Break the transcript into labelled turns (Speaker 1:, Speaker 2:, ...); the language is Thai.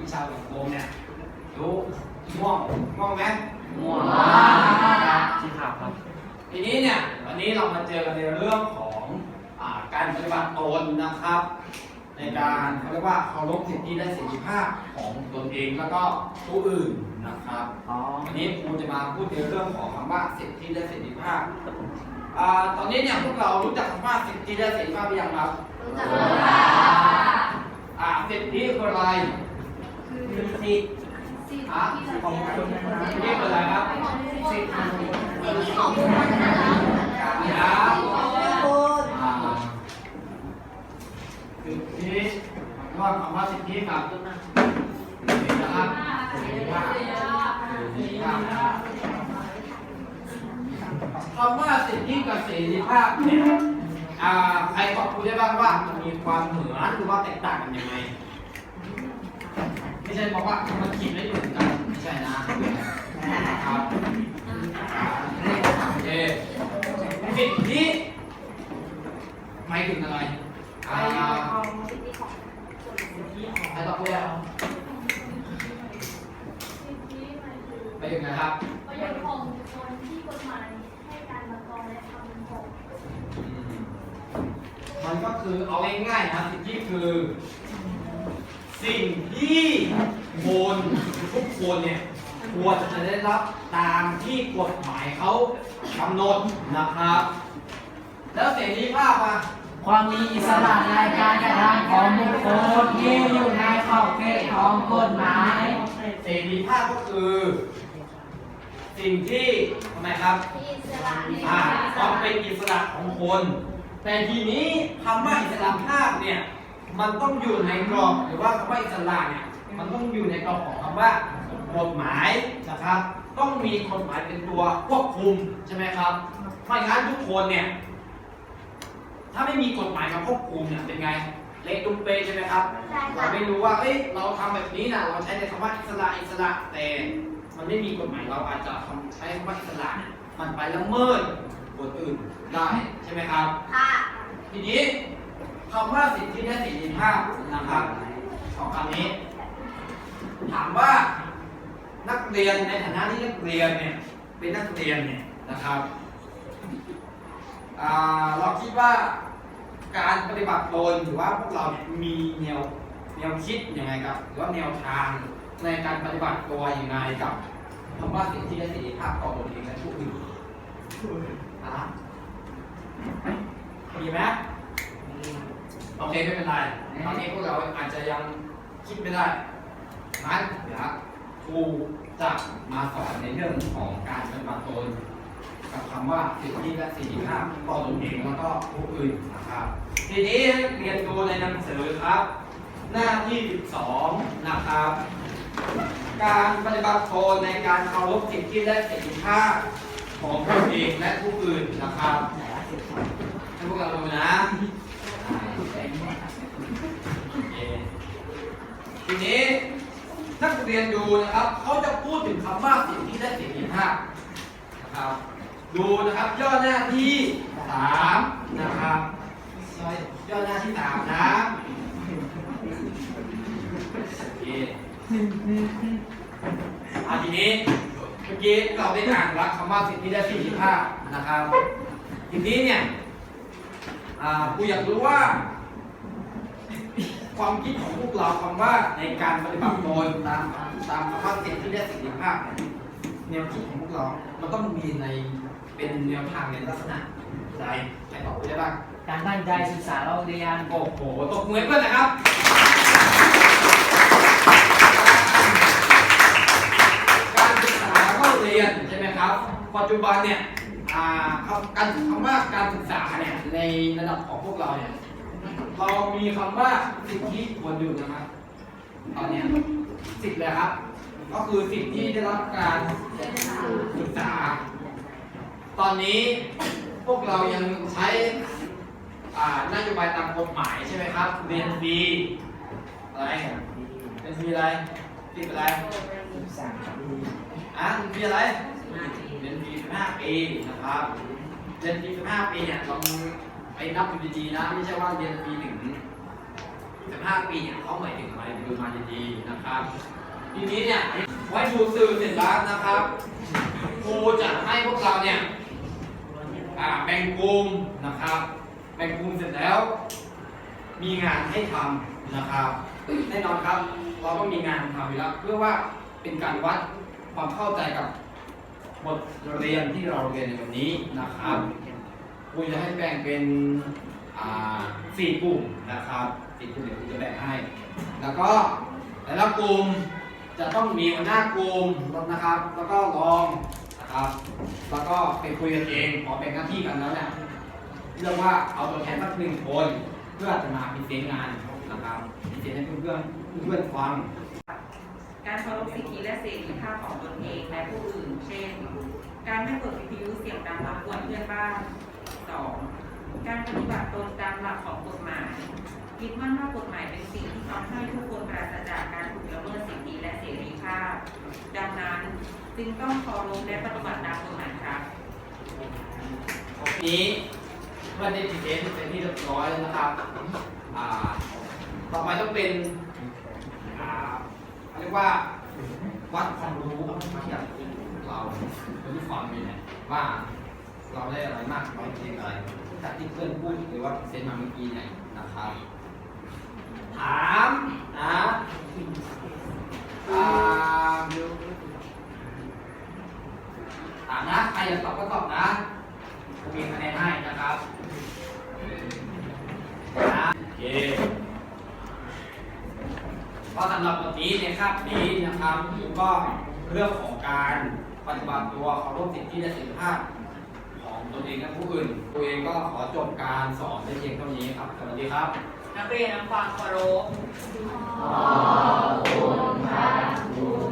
Speaker 1: วิชาสังคมเนี่ยรู้ง่วงง่วงไหม
Speaker 2: ม่วง
Speaker 1: ครับ
Speaker 2: ที่ขาวครับ
Speaker 1: ทีนี้เนี่ยวันนี้เรามาเจอกันในเรื่องของอ่าการปฏิบัติตนนะครับ ในการเขาเรียกว่าเคารพสิทธิและเสรีภาพของตนเองแล้วก็ผู้อื่นนะครับ
Speaker 2: อ๋อ
Speaker 1: วันนี้ครูจะมาพูดในเรื่องของคำว่าสิทธิและเสรีภาพอ่าตอนนี้เนี่ยพวกเรารู้จักคำว่าสิทธิและเสรีภาพหรือยังครับ
Speaker 3: รู้จักค่ะ
Speaker 1: อ่าสิทธิคืออะไร
Speaker 2: คือ สิทธิ์
Speaker 1: อะ
Speaker 2: ของคน
Speaker 1: สิทธิคืออะไรครับ
Speaker 3: สิทธิ์ของบุคคลนะคะ
Speaker 1: ครับอ่าสิทธิว่าคำว่าสิทธิกับสิทธินะครับเสรีภาพเสรีภาพนะครับคำว่าสิทธิกับเสรีภาพเนี่ยอ่าใครตอบครูได้บ้างว่ามันมีความเหมือนหรือว่าแตกต่างกันยังไง ช่บอกว่ามันคิดไม่เหมือนกันไม่ใช่นะครับโอเคสิทธิหมายถึงอะไรอ่าใครตอบครูได้หมายถึงนะครับ
Speaker 4: ประโยชน์ของคคลที่กฎหมายให้การประกอบและทำของ
Speaker 1: อืมมันก็คือเอาง่ายๆนะครับสิทธิคือ สิ่งที่คนทุกคนเนี่ยควรจะได้รับตามที่กฎหมายเขากำหนดนะครับ แล้วเสรีภาพอะ
Speaker 2: ความมีอิสระในการกระทำของบุคคลที่อยู่ในขอบเขตของกฎหมาย
Speaker 1: เสรีภาพก็คือ สิ่งที่ทำไมครับ
Speaker 3: ที่อิสระใน
Speaker 1: อ่า
Speaker 3: การ
Speaker 1: ความเป็นอิสระของคน แต่ทีนี้คำว่าอิสระภาพเนี่ย มันต้องอยู่ในกรอบหรือว่าคำว่าอิสระเนี่ยมันต้องอยู่ในกรอบของคำว่ากฎหมายนะครับ ต้องมีกฎหมายเป็นตัวควบคุมใช่ไหมครับไม่งั้นทุกคนเนี่ยถ้าไม่มีกฎหมายมาควบคุมเนี่ยเป็นไงเละตุ้มเปใช่ไหมครับ
Speaker 3: ใช่
Speaker 1: เรา
Speaker 3: ค่ะ
Speaker 1: ไม่รู้ว่าเอ้ยเราทำแบบนี้นะเราใช้ในคำว่าอิสระอิสระแต่มันไม่มีกฎหมายเราอาจจะทำใช้คำว่าอิสระเนี่ยมันไปละเมิดคนอื่นได้ใช่ไหมครับ
Speaker 3: ค่ะ
Speaker 1: ทีนี้ คำว่าสิทธิและเสรีภาพนะครับสองคำนี้ ถามว่านักเรียนในฐานะที่นักเรียนเนี่ยเป็นนักเรียนเนี่ยนะครับอ่าเราคิดว่าการปฏิบัติตนหรือว่าพวกเราเนี่ยมีแนวแนวคิดยังไงครับหรือว่าแนวทางในการปฏิบัติตัวยังไงกับคำว่าสิทธิและเสรีภาพต่อตนเองและผู้อื่นอะมีไหม โอเคไม่เป็นไรตอนนี้พวกเราอาจจะยังคิดไม่ได้งั้นเดี๋ยวครูจะมาสอนในเรื่องของการปฏิบัติตนกับคำว่าสิทธิและเสรีภาพต่อตนเองแล้วก็ผู้อื่นนะครับ ทีนี้เรียนดูในหนังสือครับ หน้าที่ 12 นะครับ การปฏิบัติตนในการเคารพสิทธิและเสรีภาพของตนเองและผู้อื่นนะครับให้พวกเราดูนะ ทีนี้นักเรียนดูนะครับเขาจะพูดถึงคำว่าสิ่งทธิและเสรีภานะครับดูนะครับย่อหน้าที่สามนะครับย่อหน้าที่สามนะโอเคอะทีนี้เมื่อกี้เราได้อ่านรักคำว่าสิทธิและเสรีภาพนะครับทีนี้เนี่ยอ่ากูอยากรู้ว่า ความคิดของพวกเราคำว่าในการปฏิบัติตนตามตามคำว่าสิทธิและเสรีภาพเนี่ยแนวคิดของพวกเรา มันต้องมีในเป็นแนวทางในลักษณะใดใครตอบได้บ้าง
Speaker 2: การตั้งใจศึกษาเราเรียน
Speaker 1: โอ้โหตบมือให้เพื่อนนะครับการศึกษาเข้าเรียนใช่ไหมครับ ปัจจุบันเนี่ยอ่าคำการคำว่าการศึกษาเนี่ยในระดับของพวกเราเนี่ย เรามีคำว่าสิทธิควรอยู่นะครับตอนเนี้ยสิทธิ์เลยครับ ก็คือสิทธิ์ที่ได้รับการศึกษา ตอนนี้พวกเรายังใช้อ่านโยบายตามกฎหมายใช่ไหมครับเรียนฟรีอะไรเรียนฟรีอะไรสิทธิ์อะไรอะเรียนฟรีอะไรเรียนฟรี15ปีนะครับเรียนฟรี15ปีเนี่ยลอง ไปนับดูดีๆนะ ไม่ใช่ว่าเรียนฟรีหนึ่ง15ปีเนี่ยเขาหมายถึงอะไรดูมาดีๆนะครับ ทีนี้เนี่ยไว้ดูสื่อเสร็จแล้วนะครับครูจะให้พวกเราเนี่ยแบ่งกลุ่มนะครับ แบ่งกลุ่มเสร็จแล้ว มีงานให้ทำนะครับแน่นอนครับ เราต้องมีงานทำอยู่แล้วเพื่อว่าเป็นการวัดความเข้าใจกับบทเรียนที่เราเรียนในวันนี้นะครับ ครูจะให้แบ่งเป็นอ่าสี่กลุ่มนะครับสี่กลุ่มเดี๋ยวครูจะแบ่งให้ แล้วก็แต่ละกลุ่มจะต้องมีหัวหน้ากลุ่มนะครับ แล้วก็รองนะครับ แล้วก็ไปคุยกันเองพอแบ่งหน้าที่กันแล้วเนี่ยเรียกว่าเอาตัวแทนสักหนึ่งคนเพื่อจะมาพรีเซนต์งานนะครับพรีเซนต์ให้เพื่อนเพื่อนฟัง
Speaker 5: การเคารพสิทธิและเสรีภาพของตนเองและผู้อื่น เช่น การไม่เปิดวิทยุเสียงดังรบกวนเพื่อนบ้าน 2. การปฏิบัติตนตามหลักของกฎหมาย ยึดมั่นว่ากฎหมายเป็นสิ่งที่ทำให้ทุกคนปราศจากการถูกละเมิดสิทธิและเสรีภาพ ดังนั้นจึงต้องเคารพและปฏิบัติตามกฎหมายครับ
Speaker 1: นี้เพื่อนได้พรีเซนต์เป็นที่เรียบร้อยแล้วนะครับต่อไปต้องเป็นเรียกว่าวัดความรู้จากเราคนที่ฟังอยู่เนี่ยว่า เราได้อะไรมากน้อยเพียงไรจากที่เพื่อนพูดหรือว่าเซ็นมาเมื่อกี้เนี่ยนะครับถามนะอ่าถามนะใครอยากตอบก็ตอบนะผมมีคะแนนให้นะครับนะโอเคก็สำหรับวันนี้ในคาบนี้นะครับก็เรื่องของการปฏิบัติตัวเคารพสิทธิและเสรีภาพ ของตนเองและผู้อื่นตัวเองก็ขอจบการสอนได้เพียงเท่านี้ครับ สวัสดีครับ
Speaker 5: นักเรียนนำความเครพ
Speaker 3: ขอบคุณค่ะ